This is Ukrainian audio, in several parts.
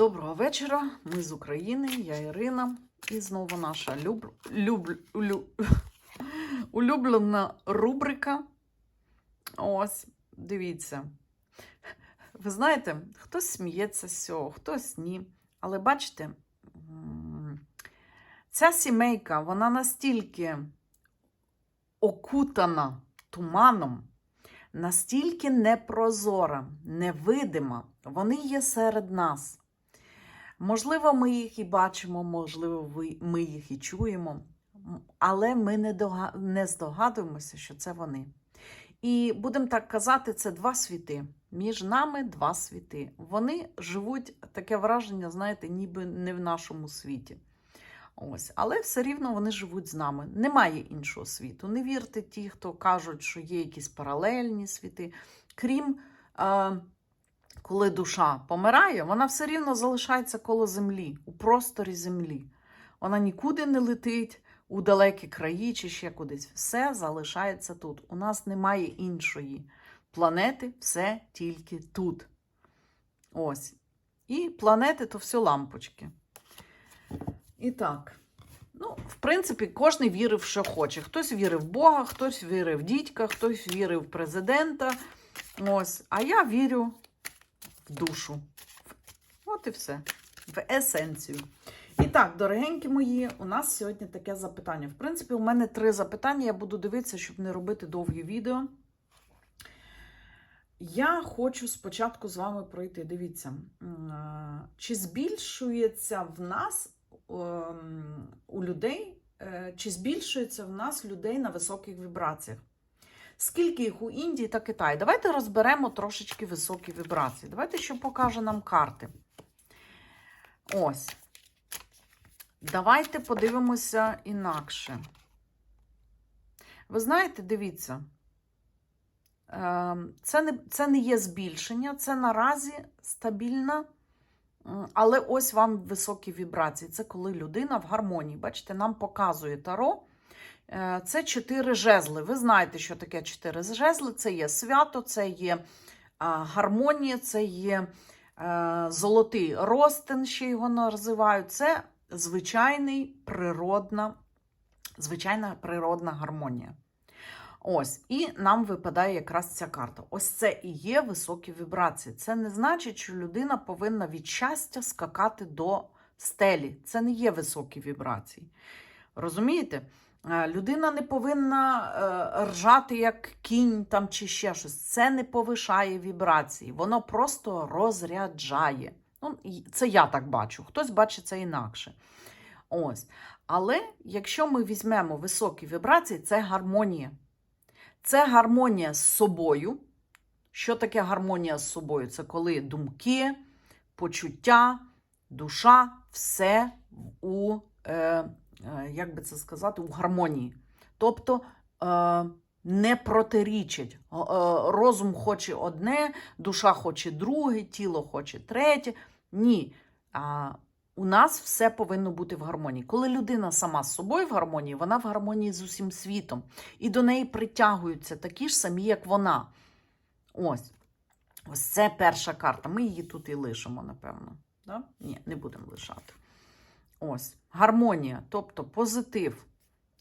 Доброго вечора. Ми з України, я Ірина. І знову наша люб... Люб... Улю... улюблена рубрика. Ось, дивіться. Ви знаєте, хтось сміється з цього, хтось ні. Але бачите, ця сімейка, вона настільки окутана туманом, настільки непрозора, невидима, вони є серед нас. Можливо, ми їх і бачимо, можливо, ми їх і чуємо, але ми не, не здогадуємося, що це вони. І будемо так казати, це два світи. Між нами два світи. Вони живуть таке враження, знаєте, ніби не в нашому світі. Ось, але все рівно вони живуть з нами. Немає іншого світу. Не вірте ті, хто кажуть, що є якісь паралельні світи. Крім е, коли душа помирає, вона все рівно залишається коло землі, у просторі землі. Вона нікуди не летить у далекі краї чи ще кудись. Все залишається тут. У нас немає іншої планети, все тільки тут. Ось. І планети то все лампочки. І так. Ну, в принципі, кожен вірив, що хоче. Хтось вірив в Бога, хтось вірив в дідька, хтось вірив в президента. Ось. А я вірю душу. От і все. В есенцію. І так, дорогенькі мої, у нас сьогодні таке запитання. В принципі, у мене три запитання. Я буду дивитися, щоб не робити довгі відео. Я хочу спочатку з вами пройти. Дивіться, чи збільшується в нас ем, у людей, е, чи збільшується в нас людей на високих вібраціях? Скільки їх у Індії та Китаї? Давайте розберемо трошечки високі вібрації. Давайте, що покаже нам карти. Ось. Давайте подивимося інакше. Ви знаєте, дивіться, ем, це не, це не є збільшення, це наразі стабільна, але ось вам високі вібрації. Це коли людина в гармонії. Бачите, нам показує таро. Е, Це чотири жезли. Ви знаєте, що таке чотири жезли. Це є свято, це є гармонія, це є е, золотий ростин, ще його називають. Це звичайний природна, звичайна природна гармонія. Ось, і нам випадає якраз ця карта. Ось це і є високі вібрації. Це не значить, що людина повинна від щастя скакати до стелі. Це не є високі вібрації. Розумієте? Е, Людина не повинна е, ржати як кінь там чи ще щось. Це не повишає вібрації, воно просто розряджає. Ну, це я так бачу, хтось бачить це інакше. Ось. Але якщо ми візьмемо високі вібрації, це гармонія. Це гармонія з собою. Що таке гармонія з собою? Це коли думки, почуття, душа, все у, е, як би це сказати, у гармонії. Тобто е, не протирічить. Е, е, розум хоче одне, душа хоче друге, тіло хоче третє. Ні. У нас все повинно бути в гармонії. Коли людина сама з собою в гармонії, вона в гармонії з усім світом. І до неї притягуються такі ж самі, як вона. Ось. Ось це перша карта. Ми її тут і лишимо, напевно. Да? Ні, не будемо лишати. Ось. Гармонія, тобто позитив.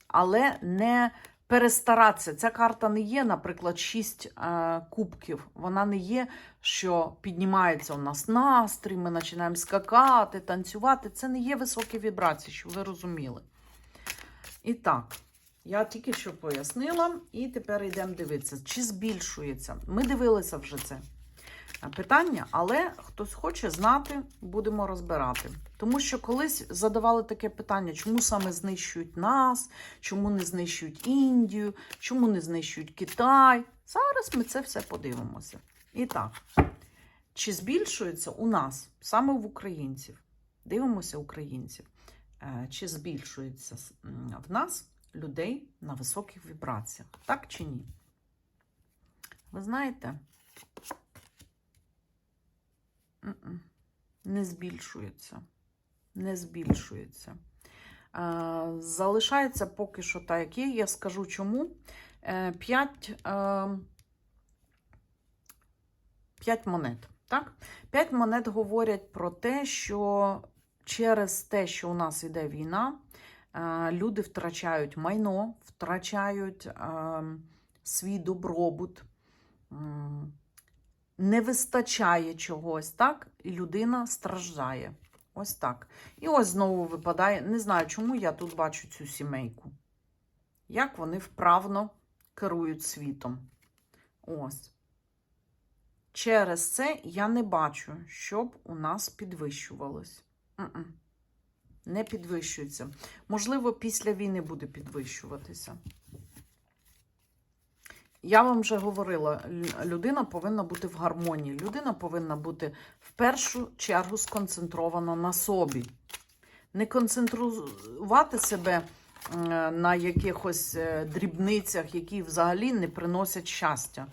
Але не перестаратися. Ця карта не є, наприклад, шість е, кубків. Вона не є, що піднімається у нас настрій, ми починаємо скакати, танцювати. Це не є високі вібрації, щоб ви розуміли. І так, я тільки що пояснила, і тепер йдемо дивитися, чи збільшується. Ми дивилися вже це питання, але хтось хоче знати, будемо розбирати. Тому що колись задавали таке питання, чому саме знищують нас, чому не знищують Індію, чому не знищують Китай. Зараз ми це все подивимося. І так, чи збільшується у нас, саме в українців, дивимося українців, е, чи збільшується в нас людей на високих вібраціях, так чи ні? Ви знаєте. Не збільшується. Не збільшується. Залишається поки що так, як є. Я скажу чому. Е, П'ять, е, п'ять монет. Так? П'ять монет говорять про те, що через те, що у нас йде війна, е, люди втрачають майно, втрачають е, свій добробут, не вистачає чогось, так? І людина страждає. Ось так. І ось знову випадає. Не знаю, чому я тут бачу цю сімейку. Як вони вправно керують світом. Ось. Через це я не бачу, щоб у нас підвищувалось. Не підвищується. Можливо, після війни буде підвищуватися. Я вам вже говорила, людина повинна бути в гармонії. Людина повинна бути в першу чергу сконцентрована на собі. Не концентрувати себе на якихось е, дрібницях, які взагалі не приносять щастя.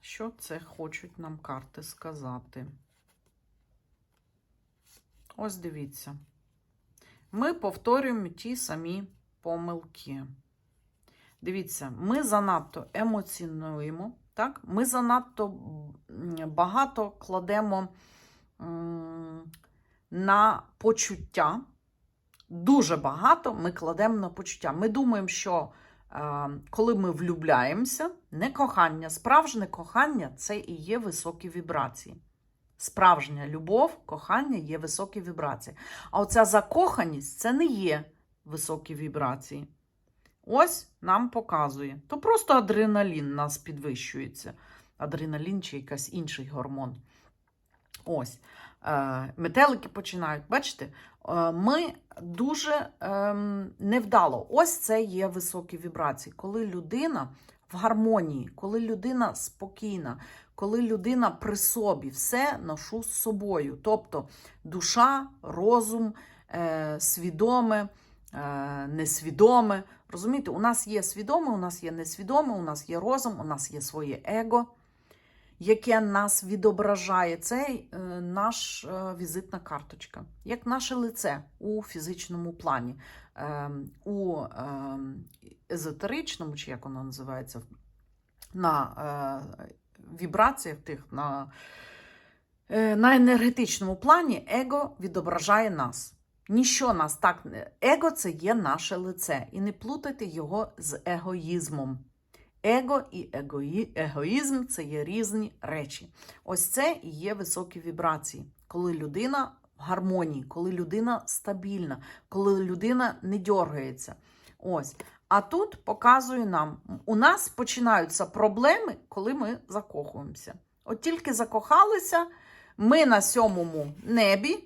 Що це хочуть нам карти сказати? Ось дивіться. Ми повторюємо ті самі помилки. Дивіться, ми занадто емоціонуємо, так? ми занадто багато кладемо на почуття. Дуже багато ми кладемо на почуття. Ми думаємо, що е, коли ми влюбляємося, не кохання, справжнє кохання це і є високі вібрації. Справжня любов, кохання є високі вібрації. А оця закоханість це не є високі вібрації. Ось нам показує. То просто адреналін нас підвищується. Адреналін чи якийсь інший гормон. Ось. Е, метелики починають. Бачите, е, ми дуже ем, невдало. Ось це є високі вібрації. Коли людина в гармонії, коли людина спокійна, коли людина при собі, все ношу з собою. Тобто душа, розум, е, свідоме, несвідоме. Розумієте, у нас є свідоме, у нас є несвідоме, у нас є розум, у нас є своє его, яке нас відображає. Це е, наш е, візитна карточка, як наше лице у фізичному плані, е, у е, езотеричному, чи як воно називається, на е, вібраціях тих, на, е, на енергетичному плані его відображає нас. Ніщо нас так не. Его це є наше лице. І не плутайте його з егоїзмом. Его і егої... егоїзм це є різні речі. Ось це і є високі вібрації, коли людина в гармонії, коли людина стабільна, коли людина не дергається. Ось. А тут показує нам, у нас починаються проблеми, коли ми закохуємося. От тільки закохалися, ми на сьомому небі.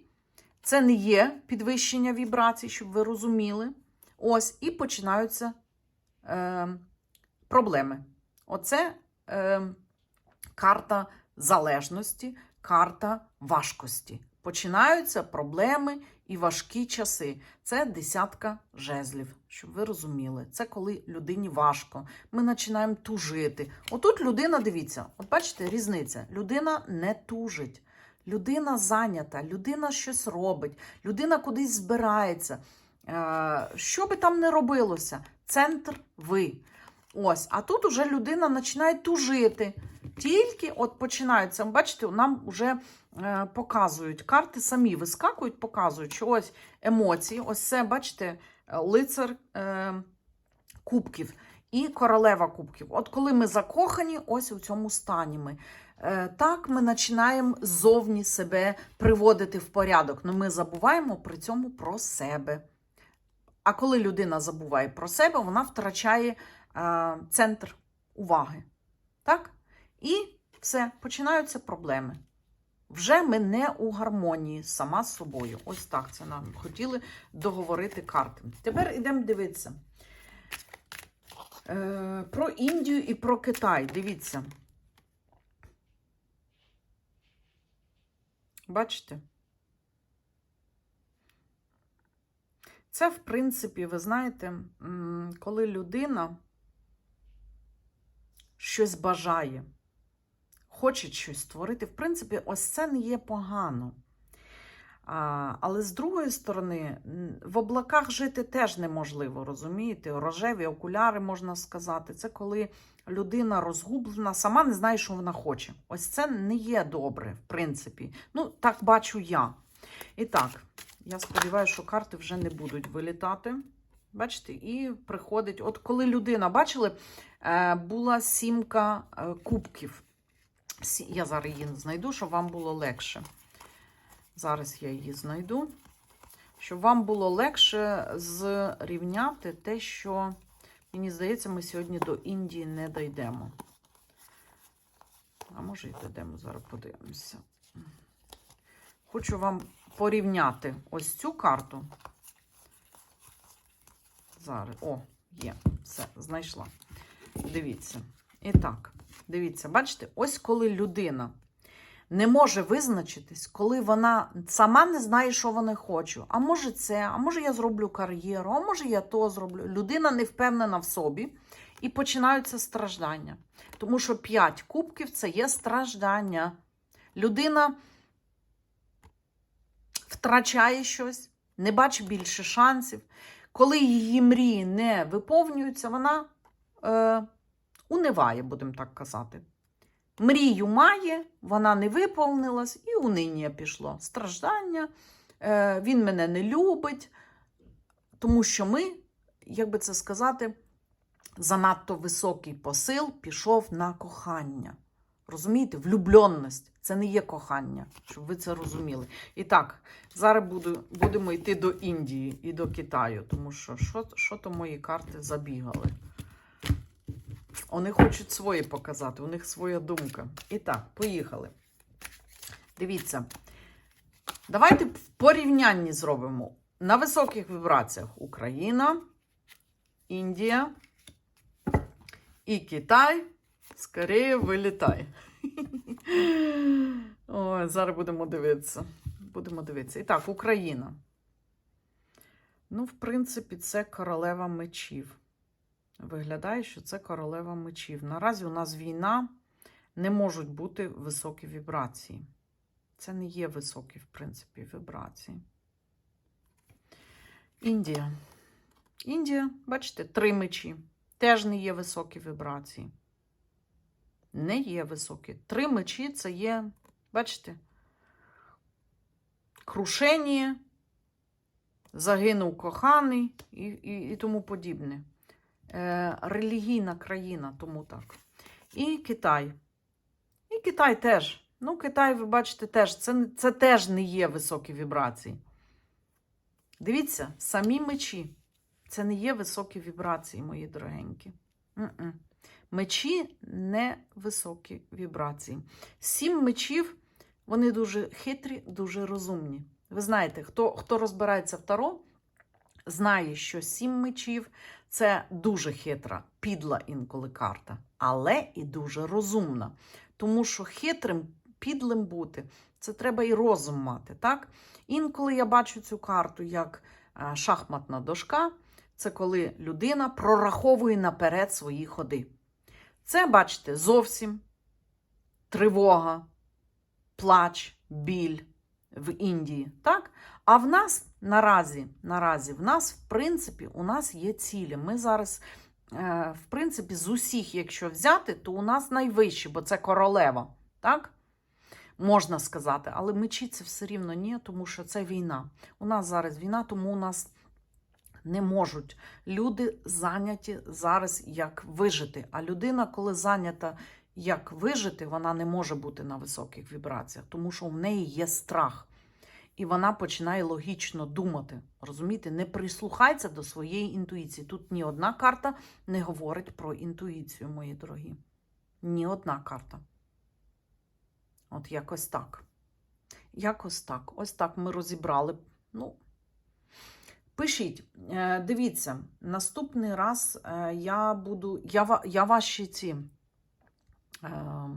Це не є підвищення вібрацій, щоб ви розуміли. Ось, і починаються е, проблеми. Оце е, карта залежності, карта важкості. Починаються проблеми і важкі часи. Це десятка жезлів, щоб ви розуміли. Це коли людині важко. Ми починаємо тужити. Отут людина, дивіться, от бачите, різниця. Людина не тужить. Людина зайнята, людина щось робить, людина кудись збирається. Е, Що би там не робилося, центр ви. Ось, а тут уже людина починає тужити. Тільки от починаються, бачите, нам вже е, показують, карти самі вискакують, показують, що ось емоції, ось це, бачите, лицар е, кубків і королева кубків. От коли ми закохані, ось у цьому стані ми. Е, Так, ми починаємо ззовні себе приводити в порядок, але ми забуваємо при цьому про себе. А коли людина забуває про себе, вона втрачає е, центр уваги. Так? І все, починаються проблеми. Вже ми не у гармонії сама з собою. Ось так це нам хотіли договорити карти. Тепер йдемо дивитися. Е, про Індію і про Китай. Дивіться. Бачите? Це, в принципі, ви знаєте, коли людина щось бажає, хоче щось створити, в принципі, ось це не є погано. Але з другої сторони, в облаках жити теж неможливо, розумієте? Рожеві окуляри, можна сказати. Це коли людина розгублена, сама не знає, що вона хоче. Ось це не є добре, в принципі. Ну, так бачу я. І так, я сподіваюся, що карти вже не будуть вилітати. Бачите, і приходить. От коли людина, бачили, е, була сімка е, кубків. Я зараз її знайду, щоб вам було легше. Зараз я її знайду. Щоб вам було легше зрівняти те, що, мені здається, ми сьогодні до Індії не дійдемо. А може і дійдемо, зараз подивимося. Хочу вам порівняти ось цю карту. Зараз. О, є. Все, знайшла. Дивіться. І так, дивіться, бачите, ось коли людина не може визначитись, коли вона сама не знає, що вона хоче. А може це, а може я зроблю кар'єру, а може я то зроблю. Людина не впевнена в собі і починаються страждання. Тому що 5 кубків це є страждання. Людина втрачає щось, не бачить більше шансів. Коли її мрії не виповнюються, вона е, униває, будемо так казати. Мрію має, вона не виповнилась, і униння пішло. Страждання, е, він мене не любить, тому що ми, як би це сказати, занадто високий посил пішов на кохання. Розумієте, влюбленність це не є кохання, щоб ви це розуміли. І так, зараз буду, будемо йти до Індії і до Китаю, тому що що, що то мої карти забігали. Вони хочуть свої показати, у них своя думка. І так, поїхали. Дивіться. Давайте в порівнянні зробимо на високих вібраціях Україна, Індія і Китай. Скоріше вилітай. Ой, зараз будемо дивитися. Будемо дивитися. І так, Україна. Ну, в принципі, це королева мечів. Виглядає, що це королева мечів. Наразі у нас війна, не можуть бути високі вібрації. Це не є високі, в принципі, вібрації. Індія. Індія, бачите, три мечі. Теж не є високі вібрації. Не є високі. Три мечі це є, бачите, крушення, загинув коханий і, і, і тому подібне. Е, релігійна країна, тому так. І Китай. І Китай теж. Ну, Китай, ви бачите, теж це, це теж не є високі вібрації. Дивіться, самі мечі. Це не є високі вібрації, мої дорогенькі. М-м. Мечі не високі вібрації. Сім мечів, вони дуже хитрі, дуже розумні. Ви знаєте, хто, хто розбирається в Таро, знає, що сім мечів це дуже хитра, підла інколи карта, але і дуже розумна. Тому що хитрим, підлим бути, це треба і розум мати. так? Інколи я бачу цю карту як е, шахматна дошка, це коли людина прораховує наперед свої ходи. Це, бачите, зовсім тривога, плач, біль в Індії. так? А в нас наразі, наразі, в нас, в принципі, у нас є цілі. Ми зараз, е, в принципі, з усіх, якщо взяти, то у нас найвищі, бо це королева, так? Можна сказати, але мечі це все рівно ні, тому що це війна. У нас зараз війна, тому у нас не можуть. Люди зайняті зараз як вижити. А людина, коли зайнята як вижити, вона не може бути на високих вібраціях, тому що в неї є страх. І вона починає логічно думати. Розумієте, не прислухається до своєї інтуїції. Тут ні одна карта не говорить про інтуїцію, мої дорогі. Ні одна карта. От якось так. Якось так. Ось так ми розібрали. Ну, пишіть, Е, дивіться, наступний раз е, я буду. Я, я ваші ці е,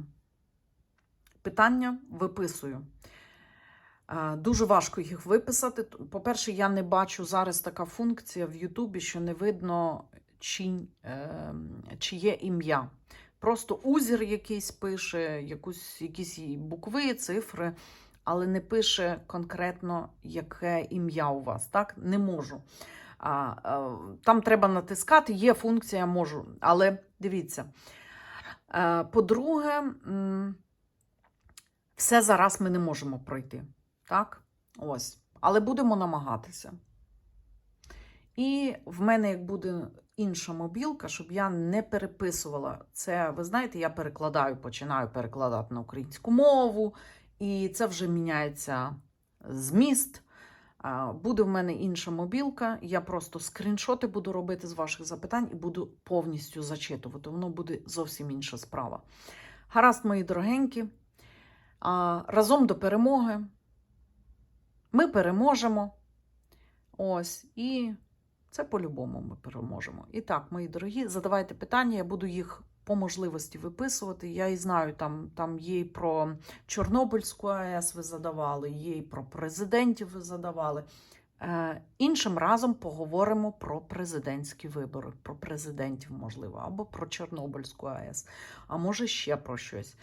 питання виписую. Дуже важко їх виписати. По-перше, я не бачу зараз така функція в Ютубі, що не видно, чи, е, чиє ім'я. Просто узір якийсь пише, якусь, якісь букви, цифри. але не пише конкретно, яке ім'я у вас. Так, не можу. Там треба натискати, є функція можу. Але дивіться. Е, По-друге, все зараз ми не можемо пройти. Так? Ось. Але будемо намагатися. І в мене, як буде інша мобілка, щоб я не переписувала це. Ви знаєте, я перекладаю, починаю перекладати на українську мову, і це вже міняється зміст. Буде в мене інша мобілка. Я просто скріншоти буду робити з ваших запитань і буду повністю зачитувати. Воно буде зовсім інша справа. Гаразд, мої дорогенькі. Разом до перемоги. Ми переможемо. Ось. І це по-любому ми переможемо. І так, мої дорогі, задавайте питання, я буду їх по можливості виписувати. Я і знаю, там, там є і про Чорнобильську АЕС ви задавали, є і про президентів ви задавали. Е, іншим разом поговоримо про президентські вибори, про президентів, можливо, або про Чорнобильську АЕС, а може ще про щось.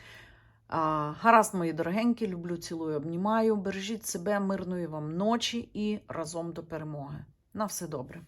А, гаразд, мої дорогенькі, люблю, цілую, обнімаю. Бережіть себе, мирної вам ночі і разом до перемоги. На все добре.